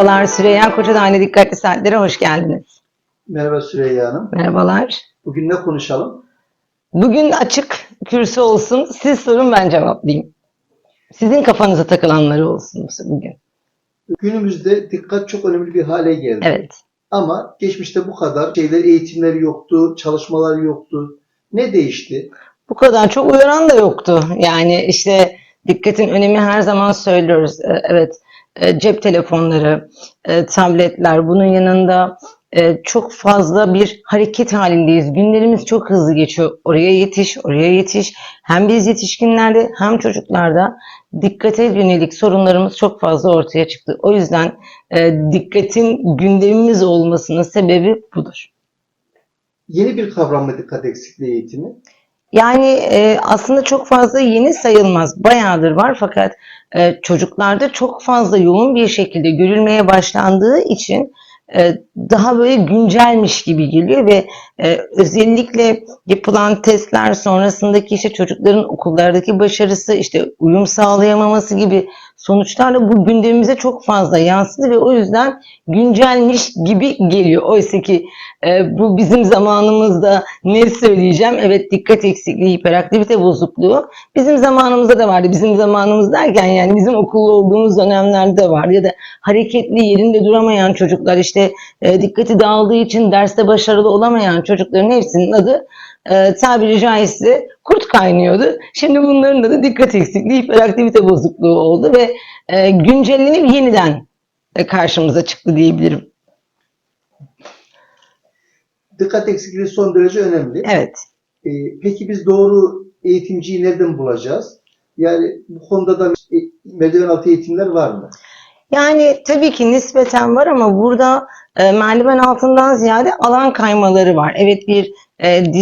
Merhabalar Süreyya Koça'da Aile Dikkatli Saatlere hoş geldiniz. Merhaba Süreyya Hanım. Merhabalar. Bugün ne konuşalım? Bugün açık kürsü olsun. Siz sorun ben cevaplayayım. Sizin kafanıza takılanları olsun bugün. Günümüzde dikkat çok önemli bir hale geldi. Evet. Ama geçmişte bu kadar şeyler, eğitimleri yoktu, çalışmalar yoktu. Ne değişti? Bu kadar çok uyaran da yoktu. Yani işte dikkatin önemi her zaman söylüyoruz. Ee, Evet. E, Cep telefonları, e, tabletler, bunun yanında e, çok fazla bir hareket halindeyiz. Günlerimiz çok hızlı geçiyor. Oraya yetiş, oraya yetiş. Hem biz yetişkinlerde hem çocuklarda dikkate yönelik sorunlarımız çok fazla ortaya çıktı. O yüzden dikkatin gündemimiz olmasının sebebi budur. Yeni bir kavram mı dikkat eksikliği eğitimi? Yani e, aslında çok fazla yeni sayılmaz. Bayağıdır var fakat e, çocuklarda çok fazla yoğun bir şekilde görülmeye başlandığı için e, daha böyle güncelmiş gibi geliyor ve e, özellikle yapılan testler sonrasındaki işte çocukların okullardaki başarısı, işte uyum sağlayamaması gibi sonuçlarla bu gündemimize çok fazla yansıdı ve o yüzden güncelmiş gibi geliyor. Oysa ki e, bu bizim zamanımızda ne söyleyeceğim? Evet dikkat eksikliği, hiperaktivite bozukluğu bizim zamanımızda da vardı. Bizim zamanımız derken yani bizim okulda olduğumuz dönemlerde de vardı. Ya da hareketli yerinde duramayan çocuklar işte e, dikkati dağıldığı için derste başarılı olamayan çocukların hepsinin adı e, tabiri caizse kurt kaynıyordu. Şimdi bunların adı dikkat eksikliği, hiperaktivite bozukluğu oldu ve e, güncellenip yeniden e, karşımıza çıktı diyebilirim. Dikkat eksikliği son derece önemli. Evet. Ee, peki biz doğru eğitimciyi nereden bulacağız? Yani bu konuda da e, merdiven altı eğitimler var mı? Yani tabii ki nispeten var ama burada e, merdiven altından ziyade alan kaymaları var. Evet bir e,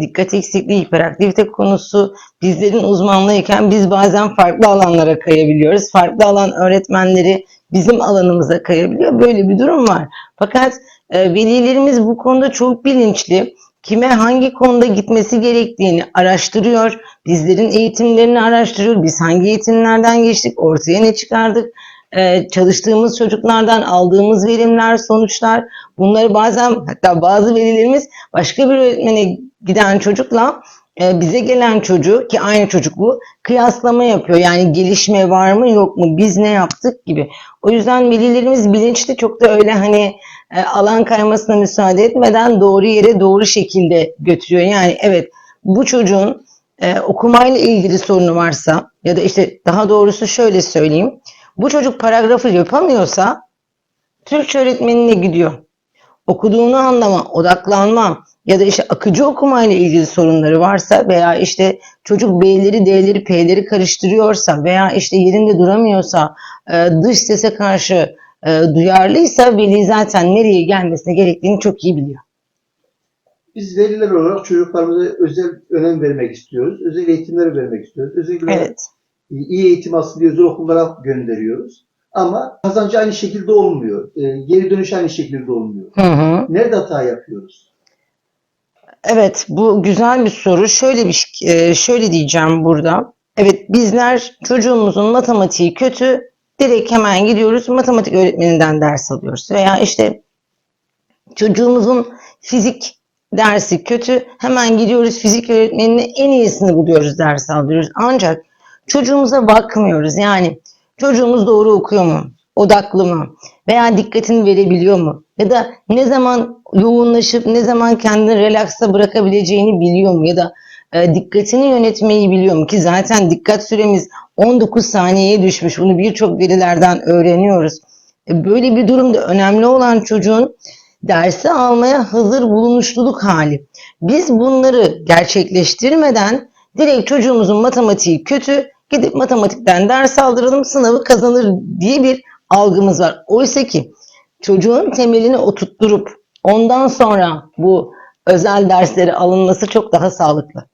dikkat eksikliği, hiperaktivite konusu bizlerin uzmanlığıyken biz bazen farklı alanlara kayabiliyoruz. Farklı alan öğretmenleri bizim alanımıza kayabiliyor. Böyle bir durum var. Fakat e, velilerimiz bu konuda çok bilinçli. Kime hangi konuda gitmesi gerektiğini araştırıyor. Bizlerin eğitimlerini araştırıyor. Biz hangi eğitimlerden geçtik, ortaya ne çıkardık e, çalıştığımız çocuklardan aldığımız verimler, sonuçlar bunları bazen hatta bazı velilerimiz başka bir öğretmene giden çocukla e, bize gelen çocuğu ki aynı çocuk bu kıyaslama yapıyor. Yani gelişme var mı yok mu biz ne yaptık gibi. O yüzden velilerimiz bilinçli çok da öyle hani e, alan kaymasına müsaade etmeden doğru yere doğru şekilde götürüyor. Yani evet bu çocuğun e, okumayla ilgili sorunu varsa ya da işte daha doğrusu şöyle söyleyeyim. Bu çocuk paragrafı yapamıyorsa Türkçe öğretmenine gidiyor. Okuduğunu anlama, odaklanma ya da işte akıcı okumayla ilgili sorunları varsa veya işte çocuk B'leri, D'leri, P'leri karıştırıyorsa veya işte yerinde duramıyorsa, e, dış sese karşı e, duyarlıysa veli zaten nereye gelmesine gerektiğini çok iyi biliyor. Biz veliler olarak çocuklarımıza özel önem vermek istiyoruz. Özel eğitimleri vermek istiyoruz. Özellikle Evet. İyi eğitim aslında özel okullara gönderiyoruz. Ama kazancı aynı şekilde olmuyor. Ee, geri dönüş aynı şekilde olmuyor. Hı hı. Nerede hata yapıyoruz? Evet, bu güzel bir soru. Şöyle bir e, şöyle diyeceğim burada. Evet, bizler çocuğumuzun matematiği kötü, direkt hemen gidiyoruz matematik öğretmeninden ders alıyoruz. Veya işte çocuğumuzun fizik dersi kötü, hemen gidiyoruz fizik öğretmenine en iyisini buluyoruz ders alıyoruz. Ancak çocuğumuza bakmıyoruz. Yani çocuğumuz doğru okuyor mu? Odaklı mı? Veya dikkatini verebiliyor mu? Ya da ne zaman yoğunlaşıp ne zaman kendini relaksa bırakabileceğini biliyor mu? Ya da e, dikkatini yönetmeyi biliyor mu? Ki zaten dikkat süremiz 19 saniyeye düşmüş. Bunu birçok verilerden öğreniyoruz. E, böyle bir durumda önemli olan çocuğun dersi almaya hazır bulunuşluluk hali. Biz bunları gerçekleştirmeden direkt çocuğumuzun matematiği kötü, gidip matematikten ders aldıralım sınavı kazanır diye bir algımız var. Oysa ki çocuğun temelini oturtturup ondan sonra bu özel dersleri alınması çok daha sağlıklı.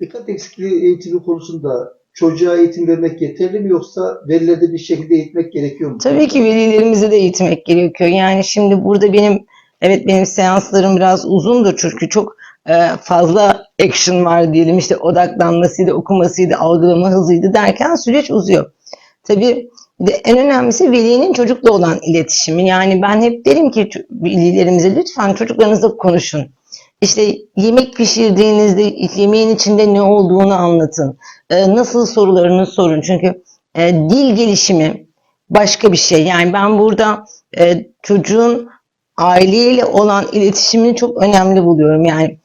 Dikkat eksikliği eğitimi konusunda çocuğa eğitim vermek yeterli mi yoksa verilerde bir şekilde eğitmek gerekiyor mu? Tabii ki velilerimizi de eğitmek gerekiyor. Yani şimdi burada benim evet benim seanslarım biraz uzundur çünkü çok e, fazla action var diyelim işte odaklanmasıydı, okumasıydı, algılama hızıydı derken süreç uzuyor. Tabii de en önemlisi velinin çocukla olan iletişimi. Yani ben hep derim ki velilerimize lütfen çocuklarınızla konuşun. İşte yemek pişirdiğinizde yemeğin içinde ne olduğunu anlatın. Ee, nasıl sorularını sorun. Çünkü e, dil gelişimi başka bir şey. Yani ben burada e, çocuğun aileyle olan iletişimini çok önemli buluyorum. Yani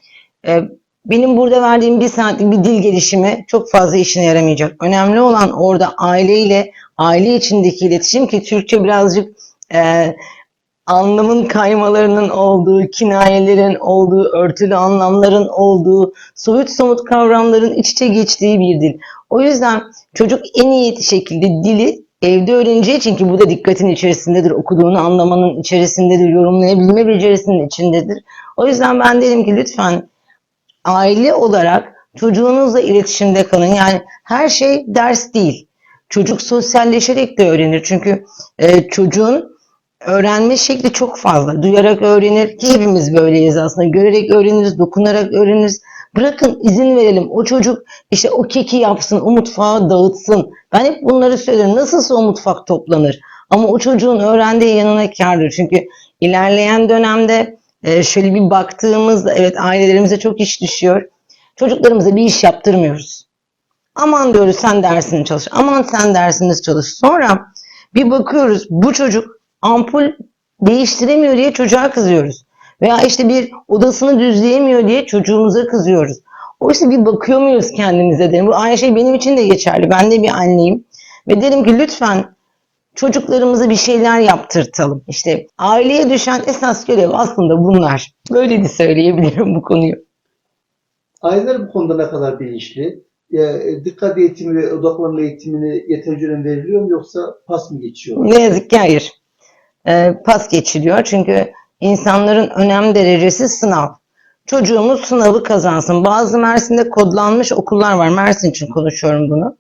e, benim burada verdiğim bir saatlik bir dil gelişimi çok fazla işine yaramayacak. Önemli olan orada aileyle, aile içindeki iletişim ki Türkçe birazcık e, anlamın kaymalarının olduğu, kinayelerin olduğu, örtülü anlamların olduğu, soyut somut kavramların iç içe geçtiği bir dil. O yüzden çocuk en iyi şekilde dili evde öğreneceği için ki bu da dikkatin içerisindedir, okuduğunu anlamanın içerisindedir, yorumlayabilme becerisinin içindedir. O yüzden ben derim ki lütfen aile olarak çocuğunuzla iletişimde kalın. Yani her şey ders değil. Çocuk sosyalleşerek de öğrenir. Çünkü e, çocuğun öğrenme şekli çok fazla. Duyarak öğrenir hepimiz böyleyiz aslında. Görerek öğreniriz, dokunarak öğreniriz. Bırakın izin verelim. O çocuk işte o keki yapsın, o mutfağı dağıtsın. Ben hep bunları söylerim. Nasılsa o mutfak toplanır. Ama o çocuğun öğrendiği yanına kârdır. Çünkü ilerleyen dönemde e, şöyle bir baktığımızda evet ailelerimize çok iş düşüyor. Çocuklarımıza bir iş yaptırmıyoruz. Aman diyoruz sen dersini çalış. Aman sen dersiniz çalış. Sonra bir bakıyoruz bu çocuk ampul değiştiremiyor diye çocuğa kızıyoruz. Veya işte bir odasını düzleyemiyor diye çocuğumuza kızıyoruz. Oysa bir bakıyor muyuz kendimize derim. Bu aynı şey benim için de geçerli. Ben de bir anneyim. Ve derim ki lütfen çocuklarımıza bir şeyler yaptırtalım. İşte aileye düşen esas görev aslında bunlar. Böyle de söyleyebilirim bu konuyu. Aileler bu konuda ne kadar bilinçli? Ya, e, dikkat eğitimi ve odaklanma eğitimine yeterince önem veriliyor mu yoksa pas mı geçiyor? Ne yazık ki hayır. Ee, pas geçiliyor çünkü insanların önem derecesi sınav. Çocuğumuz sınavı kazansın. Bazı Mersin'de kodlanmış okullar var. Mersin için konuşuyorum bunu.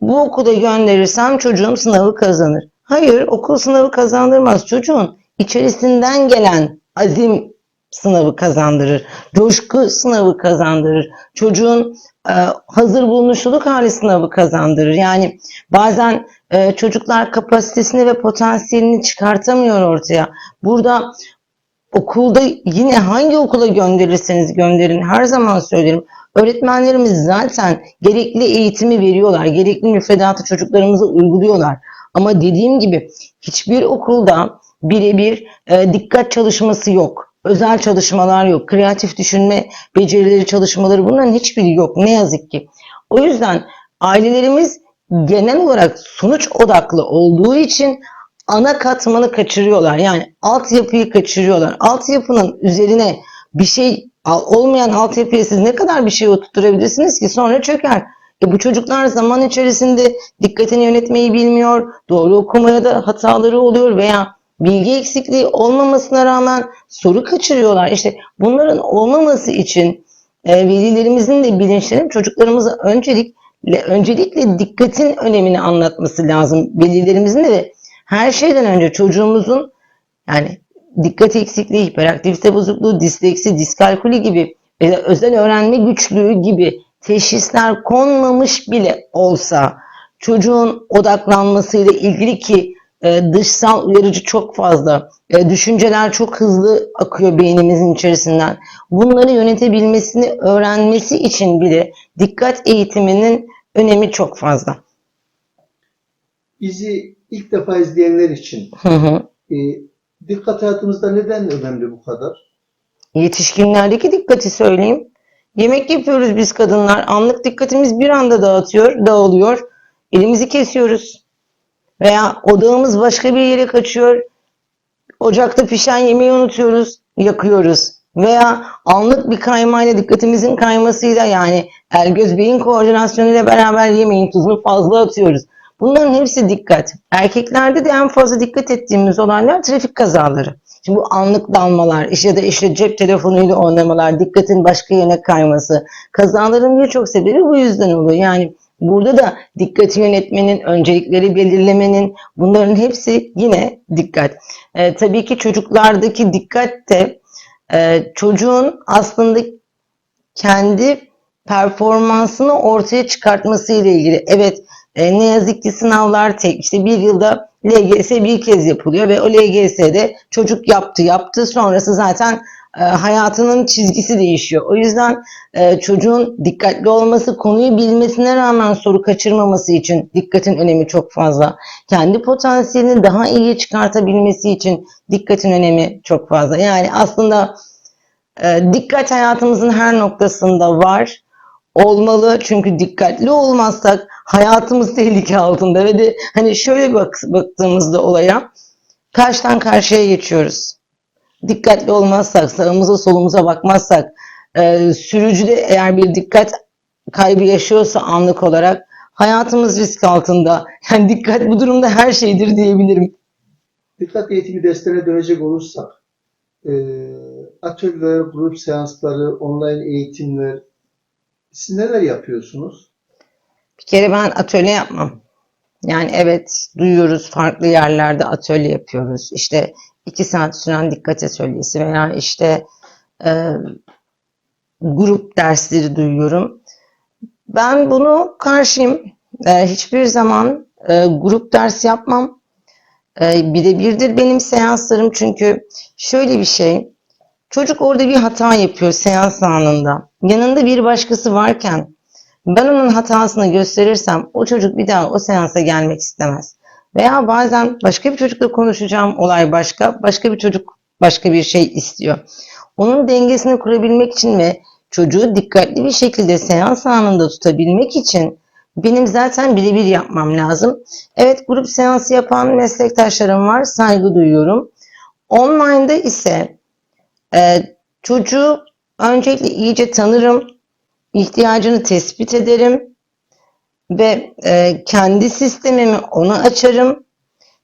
Bu okula gönderirsem çocuğum sınavı kazanır. Hayır, okul sınavı kazandırmaz. Çocuğun içerisinden gelen azim sınavı kazandırır. Coşku sınavı kazandırır. Çocuğun e, hazır bulunuşluluk hali sınavı kazandırır. Yani bazen e, çocuklar kapasitesini ve potansiyelini çıkartamıyor ortaya. Burada okulda yine hangi okula gönderirseniz gönderin her zaman söylerim. Öğretmenlerimiz zaten gerekli eğitimi veriyorlar. Gerekli müfredatı çocuklarımıza uyguluyorlar. Ama dediğim gibi hiçbir okulda birebir e, dikkat çalışması yok. Özel çalışmalar yok. Kreatif düşünme becerileri çalışmaları bunların hiçbiri yok. Ne yazık ki. O yüzden ailelerimiz genel olarak sonuç odaklı olduğu için ana katmanı kaçırıyorlar. Yani altyapıyı kaçırıyorlar. Altyapının üzerine bir şey olmayan altyapıya siz ne kadar bir şey oturtturabilirsiniz ki sonra çöker. E bu çocuklar zaman içerisinde dikkatini yönetmeyi bilmiyor, doğru okumaya da hataları oluyor veya bilgi eksikliği olmamasına rağmen soru kaçırıyorlar. İşte bunların olmaması için e, velilerimizin de bilinçlenip çocuklarımıza öncelikle öncelikle dikkatin önemini anlatması lazım. Velilerimizin de ve her şeyden önce çocuğumuzun yani dikkat eksikliği, hiperaktivite bozukluğu, disleksi, diskalkuli gibi özel öğrenme güçlüğü gibi teşhisler konmamış bile olsa çocuğun odaklanmasıyla ilgili ki e, dışsal uyarıcı çok fazla, e, düşünceler çok hızlı akıyor beynimizin içerisinden. Bunları yönetebilmesini öğrenmesi için bile dikkat eğitiminin önemi çok fazla. Bizi ilk defa izleyenler için Hı hı. e, dikkat hayatımızda neden önemli bu kadar? Yetişkinlerdeki dikkati söyleyeyim. Yemek yapıyoruz biz kadınlar. Anlık dikkatimiz bir anda dağıtıyor, dağılıyor. Elimizi kesiyoruz. Veya odağımız başka bir yere kaçıyor. Ocakta pişen yemeği unutuyoruz, yakıyoruz. Veya anlık bir kaymayla dikkatimizin kaymasıyla yani el göz beyin koordinasyonuyla beraber yemeğin tuzunu fazla atıyoruz. Bunların hepsi dikkat. Erkeklerde de en fazla dikkat ettiğimiz olaylar trafik kazaları. Şimdi bu anlık dalmalar, iş ya da işte cep telefonuyla oynamalar, dikkatin başka yerine kayması. Kazaların birçok sebebi bu yüzden oluyor. Yani burada da dikkati yönetmenin, öncelikleri belirlemenin bunların hepsi yine dikkat. Ee, tabii ki çocuklardaki dikkat de e, çocuğun aslında kendi performansını ortaya çıkartması ile ilgili. Evet E, ne yazık ki sınavlar tek işte bir yılda LGS bir kez yapılıyor ve o LGS'de çocuk yaptı yaptı sonrası zaten e, hayatının çizgisi değişiyor. O yüzden e, çocuğun dikkatli olması, konuyu bilmesine rağmen soru kaçırmaması için dikkatin önemi çok fazla. Kendi potansiyelini daha iyi çıkartabilmesi için dikkatin önemi çok fazla. Yani aslında e, dikkat hayatımızın her noktasında var. Olmalı çünkü dikkatli olmazsak hayatımız tehlike altında ve de hani şöyle bak, baktığımızda olaya karşıdan karşıya geçiyoruz dikkatli olmazsak, sağımıza solumuza bakmazsak, e, sürücü de eğer bir dikkat kaybı yaşıyorsa anlık olarak hayatımız risk altında. Yani dikkat bu durumda her şeydir diyebilirim. Dikkat eğitimi derslerine dönecek olursak, e, atölyeler, grup seansları, online eğitimler, siz neler yapıyorsunuz? Bir kere ben atölye yapmam. Yani evet duyuyoruz farklı yerlerde atölye yapıyoruz. İşte iki saat süren dikkat atölyesi veya işte e, grup dersleri duyuyorum. Ben bunu karşıyım. E, hiçbir zaman e, grup ders yapmam. E, birebirdir benim seanslarım çünkü şöyle bir şey. Çocuk orada bir hata yapıyor seans anında. Yanında bir başkası varken ben onun hatasını gösterirsem o çocuk bir daha o seansa gelmek istemez. Veya bazen başka bir çocukla konuşacağım olay başka, başka bir çocuk başka bir şey istiyor. Onun dengesini kurabilmek için ve çocuğu dikkatli bir şekilde seans anında tutabilmek için benim zaten birebir yapmam lazım. Evet grup seansı yapan meslektaşlarım var, saygı duyuyorum. Online'da ise e, çocuğu öncelikle iyice tanırım, ihtiyacını tespit ederim ve e, kendi sistemimi ona açarım.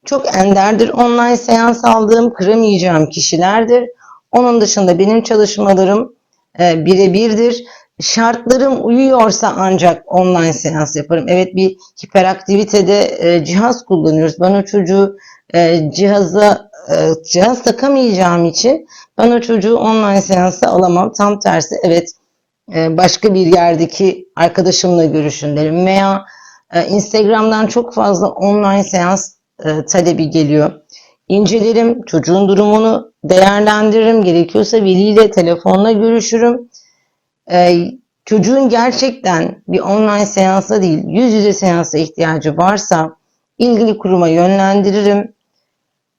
Çok enderdir online seans aldığım, kıramayacağım kişilerdir. Onun dışında benim çalışmalarım e, birebirdir. Şartlarım uyuyorsa ancak online seans yaparım. Evet bir hiperaktivitede e, cihaz kullanıyoruz. Ben o çocuğu e, cihaza e, cihaz takamayacağım için ben o çocuğu online seansa alamam. Tam tersi evet başka bir yerdeki arkadaşımla görüşün derim veya e, Instagram'dan çok fazla online seans e, talebi geliyor. İncelerim, çocuğun durumunu değerlendiririm. Gerekiyorsa veliyle telefonla görüşürüm. E, çocuğun gerçekten bir online seansa değil, yüz yüze seansa ihtiyacı varsa ilgili kuruma yönlendiririm.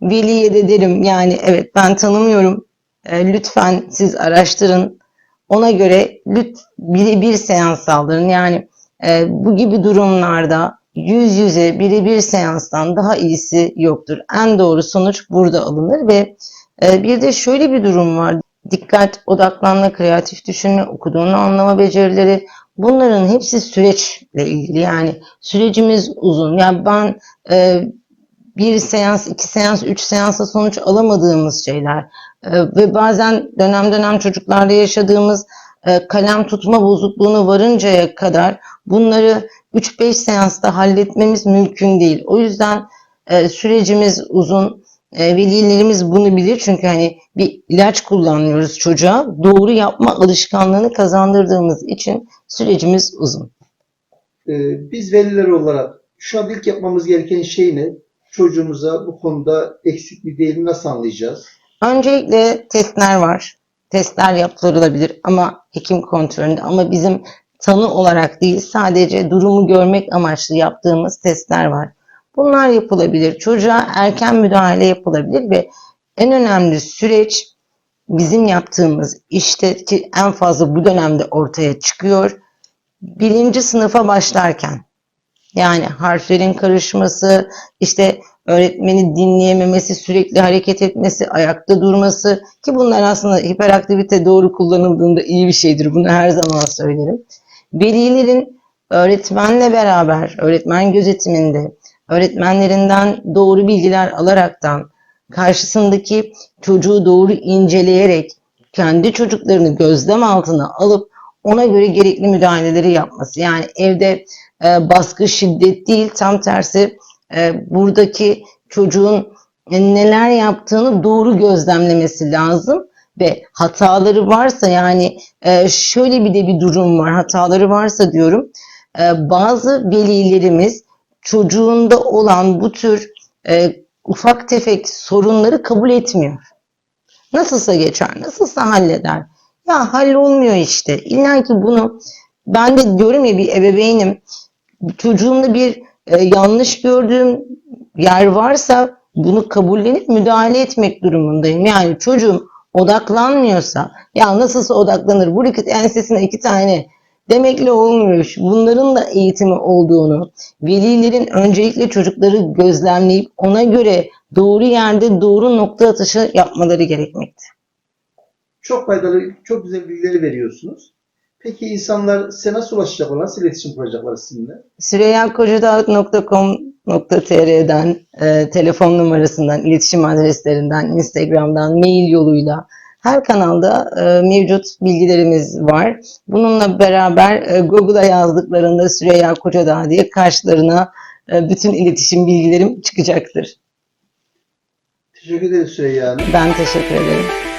Veliye de derim yani evet ben tanımıyorum. Lütfen siz araştırın. Ona göre lüt birebir seans saldırın. Yani e, bu gibi durumlarda yüz yüze birebir seanstan daha iyisi yoktur. En doğru sonuç burada alınır ve e, bir de şöyle bir durum var. Dikkat, odaklanma, kreatif düşünme, okuduğunu anlama becerileri bunların hepsi süreçle ilgili. Yani sürecimiz uzun. Yani ben e, bir seans, iki seans, üç seansa sonuç alamadığımız şeyler e, ve bazen dönem dönem çocuklarda yaşadığımız e, kalem tutma bozukluğuna varıncaya kadar bunları 3-5 seansta halletmemiz mümkün değil. O yüzden e, sürecimiz uzun. E, velilerimiz bunu bilir çünkü hani bir ilaç kullanıyoruz çocuğa. Doğru yapma alışkanlığını kazandırdığımız için sürecimiz uzun. E, biz veliler olarak şu an ilk yapmamız gereken şey ne? Çocuğumuza bu konuda eksik mi değil nasıl anlayacağız? Öncelikle testler var. Testler yaptırılabilir ama hekim kontrolünde ama bizim tanı olarak değil sadece durumu görmek amaçlı yaptığımız testler var. Bunlar yapılabilir. Çocuğa erken müdahale yapılabilir ve en önemli süreç bizim yaptığımız işte ki en fazla bu dönemde ortaya çıkıyor. Birinci sınıfa başlarken yani harflerin karışması, işte öğretmeni dinleyememesi, sürekli hareket etmesi, ayakta durması ki bunlar aslında hiperaktivite doğru kullanıldığında iyi bir şeydir. Bunu her zaman söylerim. Velilerin öğretmenle beraber, öğretmen gözetiminde, öğretmenlerinden doğru bilgiler alaraktan, karşısındaki çocuğu doğru inceleyerek, kendi çocuklarını gözlem altına alıp ona göre gerekli müdahaleleri yapması. Yani evde e, baskı, şiddet değil, tam tersi e, buradaki çocuğun neler yaptığını doğru gözlemlemesi lazım ve hataları varsa yani e, şöyle bir de bir durum var hataları varsa diyorum e, bazı velilerimiz çocuğunda olan bu tür e, ufak tefek sorunları kabul etmiyor. Nasılsa geçer, nasılsa halleder. Ya hallolmuyor işte. İlla ki bunu ben de diyorum ya bir ebeveynim. Çocuğumda bir e, yanlış gördüğüm yer varsa bunu kabullenip müdahale etmek durumundayım. Yani çocuğum odaklanmıyorsa ya nasılsa odaklanır. Bu iki ensesine iki tane demekle olmuyor. Bunların da eğitimi olduğunu, velilerin öncelikle çocukları gözlemleyip ona göre doğru yerde doğru nokta atışı yapmaları gerekmekte. Çok faydalı, çok güzel bilgileri veriyorsunuz. Peki insanlar size nasıl ulaşacaklar, nasıl iletişim kuracaklar sizinle? süreyakocadağ.com.tr'den, e, telefon numarasından, iletişim adreslerinden, Instagram'dan, mail yoluyla her kanalda e, mevcut bilgilerimiz var. Bununla beraber e, Google'a yazdıklarında Süreyya Kocadağ diye karşılarına e, bütün iletişim bilgilerim çıkacaktır. Teşekkür ederiz Süreyya Hanım. Ben teşekkür ederim.